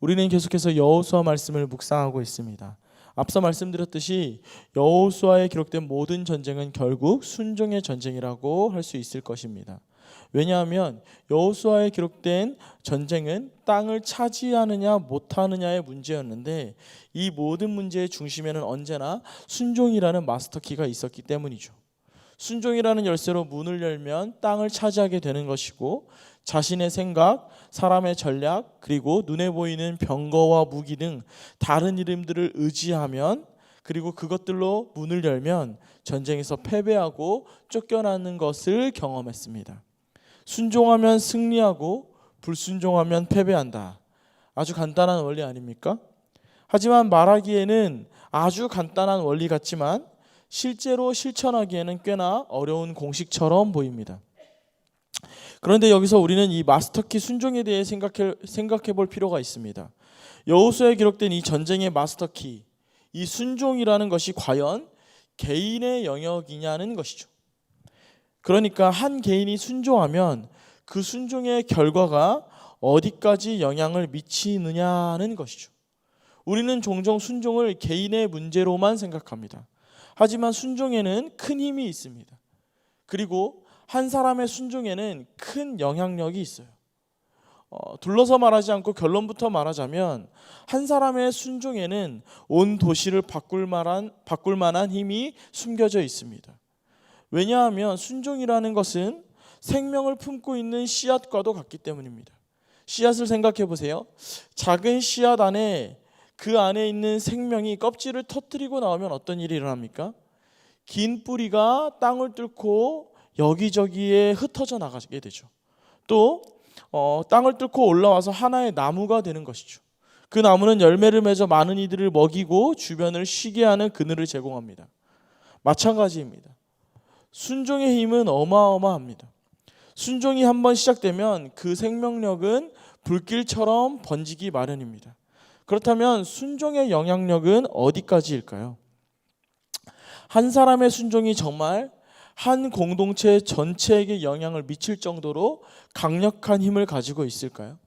우리는 계속해서 여호수아 말씀을 묵상하고 있습니다. 앞서 말씀드렸듯이 여호수아에 기록된 모든 전쟁은 결국 순종의 전쟁이라고 할 수 있을 것입니다. 왜냐하면 여호수아에 기록된 전쟁은 땅을 차지하느냐 못하느냐의 문제였는데 이 모든 문제의 중심에는 언제나 순종이라는 마스터키가 있었기 때문이죠. 순종이라는 열쇠로 문을 열면 땅을 차지하게 되는 것이고 자신의 생각, 사람의 전략, 그리고 눈에 보이는 병거와 무기 등 다른 이름들을 의지하면 그리고 그것들로 문을 열면 전쟁에서 패배하고 쫓겨나는 것을 경험했습니다. 순종하면 승리하고 불순종하면 패배한다. 아주 간단한 원리 아닙니까? 하지만 말하기에는 아주 간단한 원리 같지만 실제로 실천하기에는 꽤나 어려운 공식처럼 보입니다. 그런데 여기서 우리는 이 마스터키 순종에 대해 생각해, 생각해 볼 필요가 있습니다. 여호수아에 기록된 이 전쟁의 마스터키, 이 순종이라는 것이 과연 개인의 영역이냐는 것이죠. 그러니까 한 개인이 순종하면 그 순종의 결과가 어디까지 영향을 미치느냐는 것이죠. 우리는 종종 순종을 개인의 문제로만 생각합니다. 하지만 순종에는 큰 힘이 있습니다. 그리고 한 사람의 순종에는 큰 영향력이 있어요. 어, 둘러서 말하지 않고 결론부터 말하자면 한 사람의 순종에는 온 도시를 바꿀 만한 바꿀 만한 힘이 숨겨져 있습니다. 왜냐하면 순종이라는 것은 생명을 품고 있는 씨앗과도 같기 때문입니다. 씨앗을 생각해 보세요. 작은 씨앗 안에 그 안에 있는 생명이 껍질을 터뜨리고 나오면 어떤 일이 일어납니까? 긴 뿌리가 땅을 뚫고 여기저기에 흩어져 나가게 되죠. 또 어, 땅을 뚫고 올라와서 하나의 나무가 되는 것이죠. 그 나무는 열매를 맺어 많은 이들을 먹이고 주변을 쉬게 하는 그늘을 제공합니다. 마찬가지입니다. 순종의 힘은 어마어마합니다. 순종이 한번 시작되면 그 생명력은 불길처럼 번지기 마련입니다. 그렇다면 순종의 영향력은 어디까지일까요? 한 사람의 순종이 정말 한 공동체 전체에게 영향을 미칠 정도로 강력한 힘을 가지고 있을까요?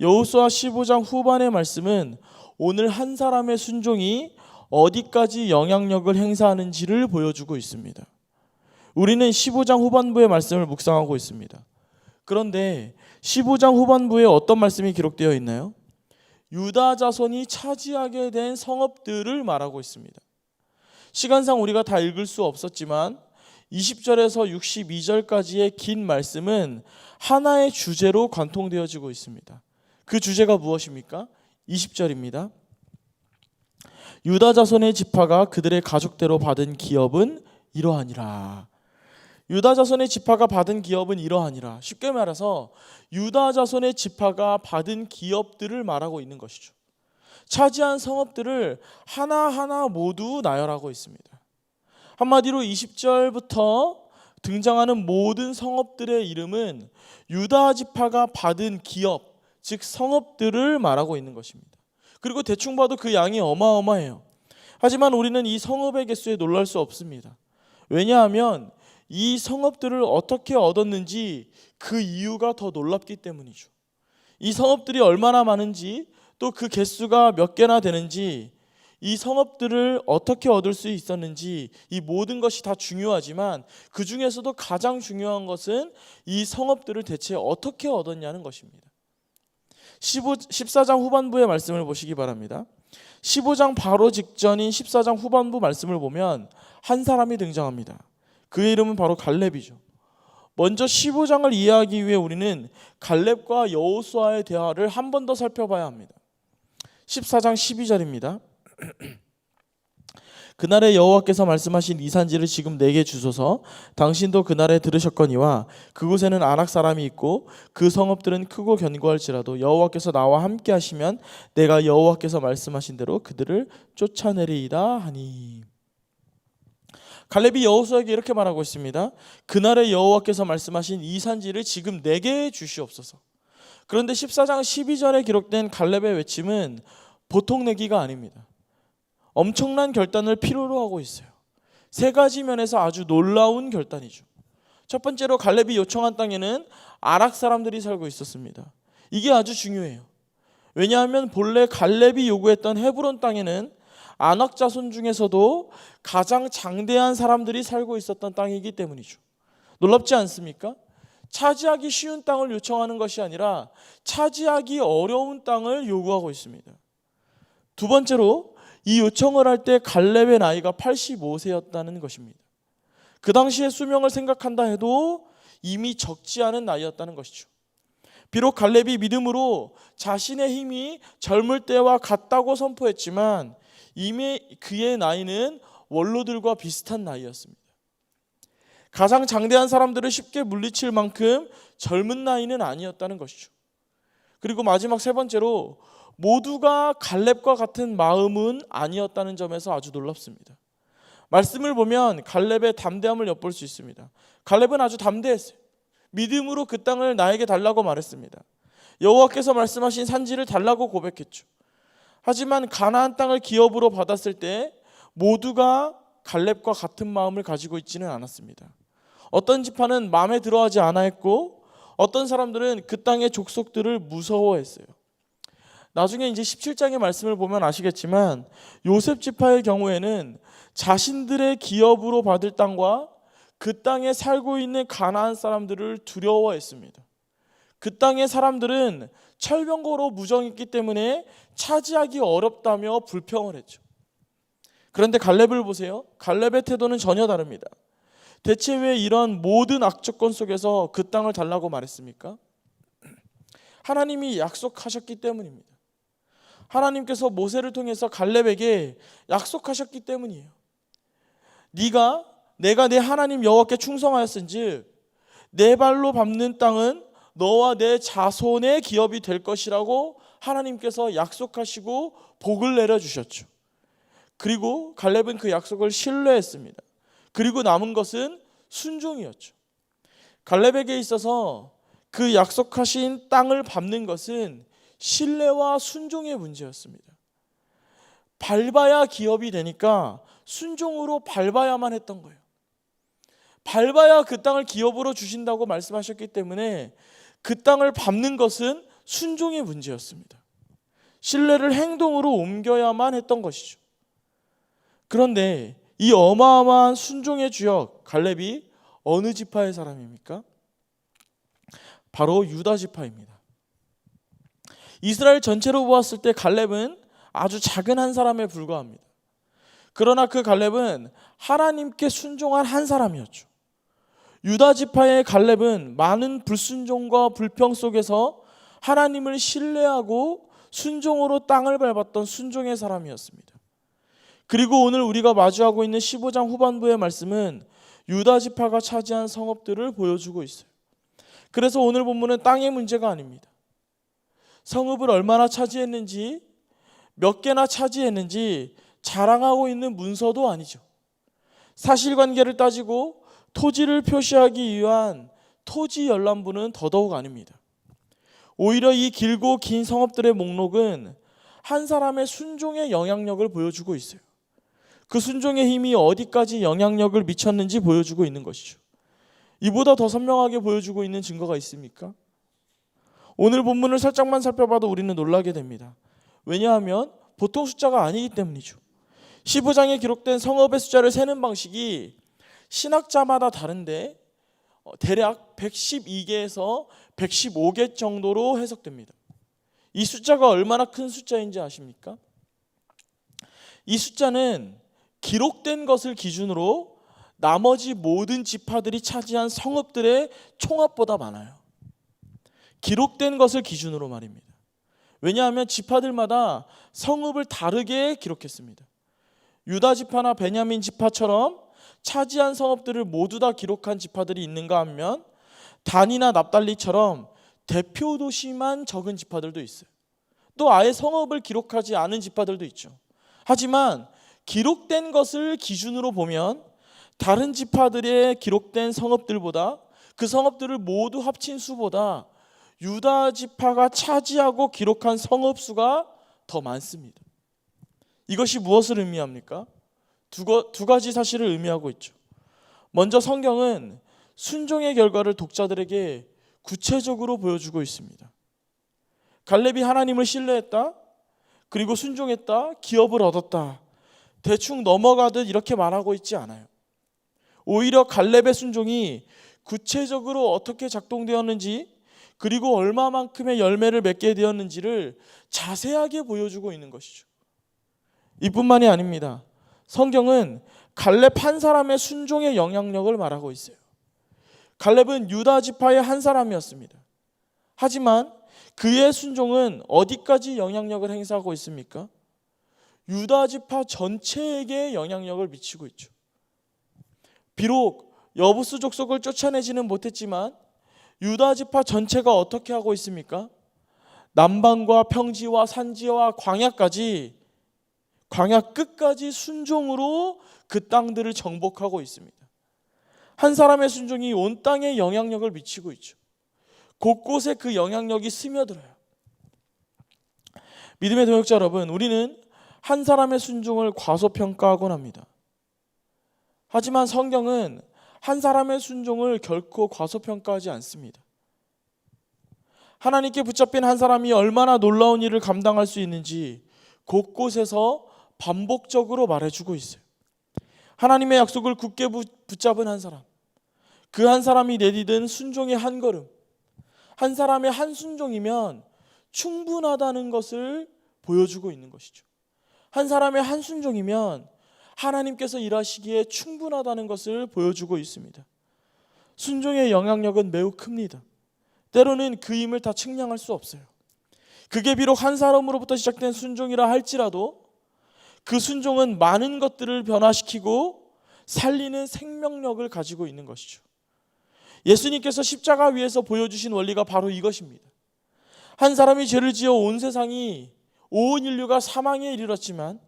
여호수아 15장 후반의 말씀은 오늘 한 사람의 순종이 어디까지 영향력을 행사하는지를 보여주고 있습니다. 우리는 15장 후반부의 말씀을 묵상하고 있습니다. 그런데 15장 후반부에 어떤 말씀이 기록되어 있나요? 유다 자손이 차지하게 된 성읍들을 말하고 있습니다. 시간상 우리가 다 읽을 수 없었지만 20절에서 62절까지의 긴 말씀은 하나의 주제로 관통되어지고 있습니다. 그 주제가 무엇입니까? 20절입니다. 유다 자손의 지파가 그들의 가족대로 받은 기업은 이러하니라. 유다 자손의 지파가 받은 기업은 이러하니라. 쉽게 말해서 유다 자손의 지파가 받은 기업들을 말하고 있는 것이죠. 차지한 성읍들을 하나하나 모두 나열하고 있습니다. 한마디로 20절부터 등장하는 모든 성읍들의 이름은 유다 지파가 받은 기업, 즉 성읍들을 말하고 있는 것입니다. 그리고 대충 봐도 그 양이 어마어마해요. 하지만 우리는 이 성읍의 개수에 놀랄 수 없습니다. 왜냐하면 이 성읍들을 어떻게 얻었는지 그 이유가 더 놀랍기 때문이죠. 이 성읍들이 얼마나 많은지 또 그 개수가 몇 개나 되는지 이 성읍들을 어떻게 얻을 수 있었는지 이 모든 것이 다 중요하지만 그 중에서도 가장 중요한 것은 이 성읍들을 대체 어떻게 얻었냐는 것입니다. 15, 14장 후반부의 말씀을 보시기 바랍니다. 15장 바로 직전인 14장 후반부 말씀을 보면 한 사람이 등장합니다. 그의 이름은 바로 갈렙이죠. 먼저 15장을 이해하기 위해 우리는 갈렙과 여호수아의 대화를 한 번 더 살펴봐야 합니다. 14장 12절입니다. 그날에 여호와께서 말씀하신 이 산지를 지금 내게 주소서 당신도 그날에 들으셨거니와 그곳에는 아낙 사람이 있고 그 성읍들은 크고 견고할지라도 여호와께서 나와 함께 하시면 내가 여호와께서 말씀하신 대로 그들을 쫓아내리이다 하니 갈렙이 여호수아에게 이렇게 말하고 있습니다. 그날에 여호와께서 말씀하신 이 산지를 지금 내게 주시옵소서. 그런데 14장 12절에 기록된 갈렙의 외침은 보통 내기가 아닙니다. 엄청난 결단을 필요로 하고 있어요. 세 가지 면에서 아주 놀라운 결단이죠. 첫 번째로 갈렙이 요청한 땅에는 아락 사람들이 살고 있었습니다. 이게 아주 중요해요. 왜냐하면 본래 갈렙이 요구했던 헤브론 땅에는 아낙 자손 중에서도 가장 장대한 사람들이 살고 있었던 땅이기 때문이죠. 놀랍지 않습니까? 차지하기 쉬운 땅을 요청하는 것이 아니라 차지하기 어려운 땅을 요구하고 있습니다. 두 번째로 이 요청을 할 때 갈렙의 나이가 85세였다는 것입니다. 그 당시의 수명을 생각한다 해도 이미 적지 않은 나이였다는 것이죠. 비록 갈렙이 믿음으로 자신의 힘이 젊을 때와 같다고 선포했지만 이미 그의 나이는 원로들과 비슷한 나이였습니다. 가장 장대한 사람들을 쉽게 물리칠 만큼 젊은 나이는 아니었다는 것이죠. 그리고 마지막 세 번째로 모두가 갈렙과 같은 마음은 아니었다는 점에서 아주 놀랍습니다. 말씀을 보면 갈렙의 담대함을 엿볼 수 있습니다. 갈렙은 아주 담대했어요. 믿음으로 그 땅을 나에게 달라고 말했습니다. 여호와께서 말씀하신 산지를 달라고 고백했죠. 하지만 가나안 땅을 기업으로 받았을 때 모두가 갈렙과 같은 마음을 가지고 있지는 않았습니다. 어떤 지파는 마음에 들어하지 않아 했고 어떤 사람들은 그 땅의 족속들을 무서워했어요. 나중에 이제 17장의 말씀을 보면 아시겠지만 요셉 지파의 경우에는 자신들의 기업으로 받을 땅과 그 땅에 살고 있는 가나안 사람들을 두려워했습니다. 그 땅의 사람들은 철병거로 무정했기 때문에 차지하기 어렵다며 불평을 했죠. 그런데 갈렙을 보세요. 갈렙의 태도는 전혀 다릅니다. 대체 왜 이런 모든 악조건 속에서 그 땅을 달라고 말했습니까? 하나님이 약속하셨기 때문입니다. 하나님께서 모세를 통해서 갈렙에게 약속하셨기 때문이에요. 네가 내가 내 하나님 여호와께 충성하였은즉 내 발로 밟는 땅은 너와 내 자손의 기업이 될 것이라고 하나님께서 약속하시고 복을 내려 주셨죠. 그리고 갈렙은 그 약속을 신뢰했습니다. 그리고 남은 것은 순종이었죠. 갈렙에게 있어서 그 약속하신 땅을 밟는 것은 신뢰와 순종의 문제였습니다. 밟아야 기업이 되니까 순종으로 밟아야만 했던 거예요. 밟아야 그 땅을 기업으로 주신다고 말씀하셨기 때문에 그 땅을 밟는 것은 순종의 문제였습니다. 신뢰를 행동으로 옮겨야만 했던 것이죠. 그런데 이 어마어마한 순종의 주역 갈렙이 어느 지파의 사람입니까? 바로 유다 지파입니다. 이스라엘 전체로 보았을 때 갈렙은 아주 작은 한 사람에 불과합니다. 그러나 그 갈렙은 하나님께 순종한 한 사람이었죠. 유다 지파의 갈렙은 많은 불순종과 불평 속에서 하나님을 신뢰하고 순종으로 땅을 밟았던 순종의 사람이었습니다. 그리고 오늘 우리가 마주하고 있는 15장 후반부의 말씀은 유다 지파가 차지한 성읍들을 보여주고 있어요. 그래서 오늘 본문은 땅의 문제가 아닙니다. 성읍을 얼마나 차지했는지 몇 개나 차지했는지 자랑하고 있는 문서도 아니죠. 사실관계를 따지고 토지를 표시하기 위한 토지 열람부는 더더욱 아닙니다. 오히려 이 길고 긴 성읍들의 목록은 한 사람의 순종의 영향력을 보여주고 있어요. 그 순종의 힘이 어디까지 영향력을 미쳤는지 보여주고 있는 것이죠. 이보다 더 선명하게 보여주고 있는 증거가 있습니까? 오늘 본문을 살짝만 살펴봐도 우리는 놀라게 됩니다. 왜냐하면 보통 숫자가 아니기 때문이죠. 15장에 기록된 성읍의 숫자를 세는 방식이 신학자마다 다른데 어, 대략 112개에서 115개 정도로 해석됩니다. 이 숫자가 얼마나 큰 숫자인지 아십니까? 이 숫자는 기록된 것을 기준으로 나머지 모든 지파들이 차지한 성읍들의 총합보다 많아요. 기록된 것을 기준으로 말입니다. 왜냐하면 지파들마다 성읍을 다르게 기록했습니다. 유다 지파나 베냐민 지파처럼 차지한 성읍들을 모두 다 기록한 지파들이 있는가 하면 단이나 납달리처럼 대표 도시만 적은 지파들도 있어요. 또 아예 성읍을 기록하지 않은 지파들도 있죠. 하지만 기록된 것을 기준으로 보면 다른 지파들의 기록된 성읍들보다 그 성읍들을 모두 합친 수보다 유다 지파가 차지하고 기록한 성읍 수가 더 많습니다. 이것이 무엇을 의미합니까? 두, 거, 두 가지 사실을 의미하고 있죠. 먼저 성경은 순종의 결과를 독자들에게 구체적으로 보여주고 있습니다. 갈렙이 하나님을 신뢰했다. 그리고 순종했다. 기업을 얻었다. 대충 넘어가듯 이렇게 말하고 있지 않아요. 오히려 갈렙의 순종이 구체적으로 어떻게 작동되었는지 그리고 얼마만큼의 열매를 맺게 되었는지를 자세하게 보여주고 있는 것이죠. 이뿐만이 아닙니다. 성경은 갈렙 한 사람의 순종의 영향력을 말하고 있어요. 갈렙은 유다 지파의 한 사람이었습니다. 하지만 그의 순종은 어디까지 영향력을 행사하고 있습니까? 유다 지파 전체에게 영향력을 미치고 있죠. 비록 여부스 족속을 쫓아내지는 못했지만 유다 지파 전체가 어떻게 하고 있습니까? 남방과 평지와 산지와 광야까지 광야 끝까지 순종으로 그 땅들을 정복하고 있습니다. 한 사람의 순종이 온 땅에 영향력을 미치고 있죠. 곳곳에 그 영향력이 스며들어요. 믿음의 동역자 여러분, 우리는 한 사람의 순종을 과소평가하곤 합니다. 하지만 성경은 한 사람의 순종을 결코 과소평가하지 않습니다. 하나님께 붙잡힌 한 사람이 얼마나 놀라운 일을 감당할 수 있는지 곳곳에서 반복적으로 말해주고 있어요. 하나님의 약속을 굳게 부- 붙잡은 한 사람, 그 한 사람이 내디딘 순종의 한 걸음, 한 사람의 한 순종이면 충분하다는 것을 보여주고 있는 것이죠. 한 사람의 한 순종이면 하나님께서 일하시기에 충분하다는 것을 보여주고 있습니다. 순종의 영향력은 매우 큽니다. 때로는 그 힘을 다 측량할 수 없어요. 그게 비록 한 사람으로부터 시작된 순종이라 할지라도 그 순종은 많은 것들을 변화시키고 살리는 생명력을 가지고 있는 것이죠. 예수님께서 십자가 위에서 보여주신 원리가 바로 이것입니다. 한 사람이 죄를 지어 온 세상이 온 인류가 사망에 이르렀지만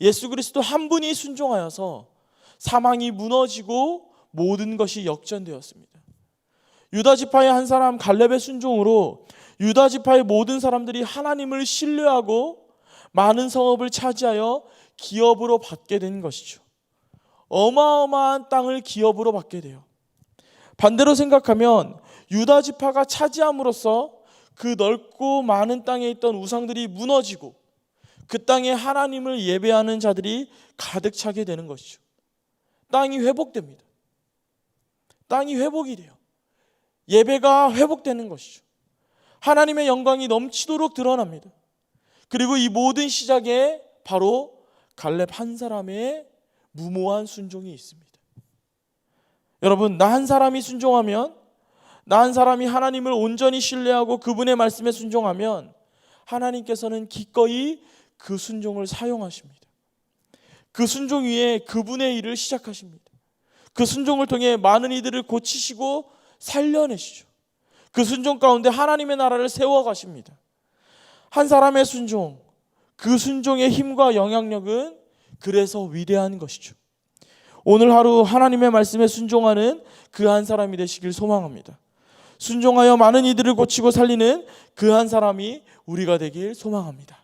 예수 그리스도 한 분이 순종하여서 사망이 무너지고 모든 것이 역전되었습니다. 유다 지파의 한 사람 갈렙의 순종으로 유다 지파의 모든 사람들이 하나님을 신뢰하고 많은 성읍을 차지하여 기업으로 받게 된 것이죠. 어마어마한 땅을 기업으로 받게 돼요. 반대로 생각하면 유다 지파가 차지함으로써 그 넓고 많은 땅에 있던 우상들이 무너지고 그 땅에 하나님을 예배하는 자들이 가득 차게 되는 것이죠. 땅이 회복됩니다. 땅이 회복이 돼요. 예배가 회복되는 것이죠. 하나님의 영광이 넘치도록 드러납니다. 그리고 이 모든 시작에 바로 갈렙 한 사람의 무모한 순종이 있습니다. 여러분, 나 한 사람이 순종하면 나 한 사람이 하나님을 온전히 신뢰하고 그분의 말씀에 순종하면 하나님께서는 기꺼이 그 순종을 사용하십니다. 그 순종 위에 그분의 일을 시작하십니다. 그 순종을 통해 많은 이들을 고치시고 살려내시죠. 그 순종 가운데 하나님의 나라를 세워 가십니다. 한 사람의 순종, 그 순종의 힘과 영향력은 그래서 위대한 것이죠. 오늘 하루 하나님의 말씀에 순종하는 그 한 사람이 되시길 소망합니다. 순종하여 많은 이들을 고치고 살리는 그 한 사람이 우리가 되길 소망합니다.